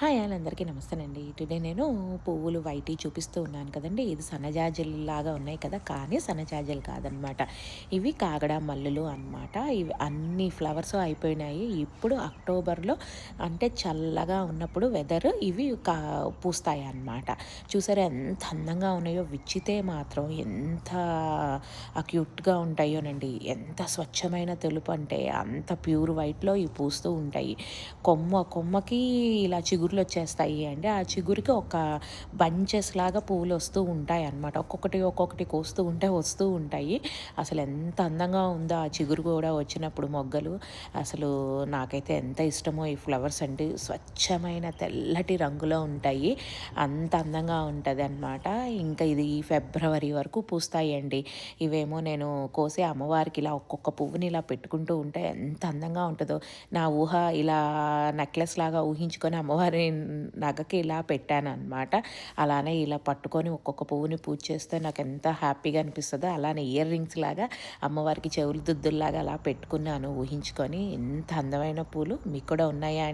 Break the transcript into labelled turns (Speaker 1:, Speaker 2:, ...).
Speaker 1: Hi అందరికీ నమస్తేనండి. Today నేను పువ్వులు వైటి చూపిస్తూ ఉన్నాను కదండి. ఇది సన్నజాజులు లాగా ఉన్నాయి కదా కానీ సన్నజాజులు కాదనమాట. ఇవి కాగడ మల్లులు అనమాట ఇవి అన్ని ఫ్లవర్స్ అయిపోయినాయి. ఇప్పుడు అక్టోబర్లో అంటే చల్లగా ఉన్నప్పుడు వెదర్ ఇవి కా పూస్తాయి అన్నమాట. చూసారా ఎంత అందంగా ఉన్నాయో విచ్చితే మాత్రం ఎంత క్యూట్గా ఉంటాయోనండి. ఎంత స్వచ్ఛమైన తెలుపు అంటే అంత ప్యూర్ వైట్లో ఇవి పూస్తూ ఉంటాయి. కొమ్మ కొమ్మకి ఇలా చిగురు చిగుర్లు వచ్చేస్తాయి అంటే ఆ చిగురికి ఒక బంచెస్ లాగా పువ్వులు వస్తూ ఉంటాయి అన్నమాట. ఒక్కొక్కటి ఒక్కొక్కటి కోస్తూ ఉంటే వస్తూ ఉంటాయి. అసలు ఎంత అందంగా ఉందో ఆ చిగురు కూడా వచ్చినప్పుడు మొగ్గలు. అసలు నాకైతే ఎంత ఇష్టమో ఈ ఫ్లవర్స్ అంటే స్వచ్ఛమైన తెల్లటి రంగులో ఉంటాయి. అంత అందంగా ఉంటుంది అనమాట ఇంకా ఇది ఫిబ్రవరి వరకు పూస్తాయండి. ఇవేమో నేను కోసే అమ్మవారికి ఇలా ఒక్కొక్క పువ్వుని ఇలా పెట్టుకుంటూ ఉంటే ఎంత అందంగా ఉంటుందో. నా ఊహ ఇలా నెక్లెస్ లాగా ఊహించుకొని అమ్మవారి నగకి ఇలా పెట్టాను అనమాట అలానే ఇలా పట్టుకొని ఒక్కొక్క పువ్వుని పూజ చేస్తే నాకు ఎంత హ్యాపీగా అనిపిస్తుందో అలానే ఇయర్ రింగ్స్ లాగా అమ్మవారికి చెవులు దుద్దుల్లాగా అలా పెట్టుకున్నాను ఊహించుకొని. ఎంత అందమైన పూలు మీకు కూడా ఉన్నాయా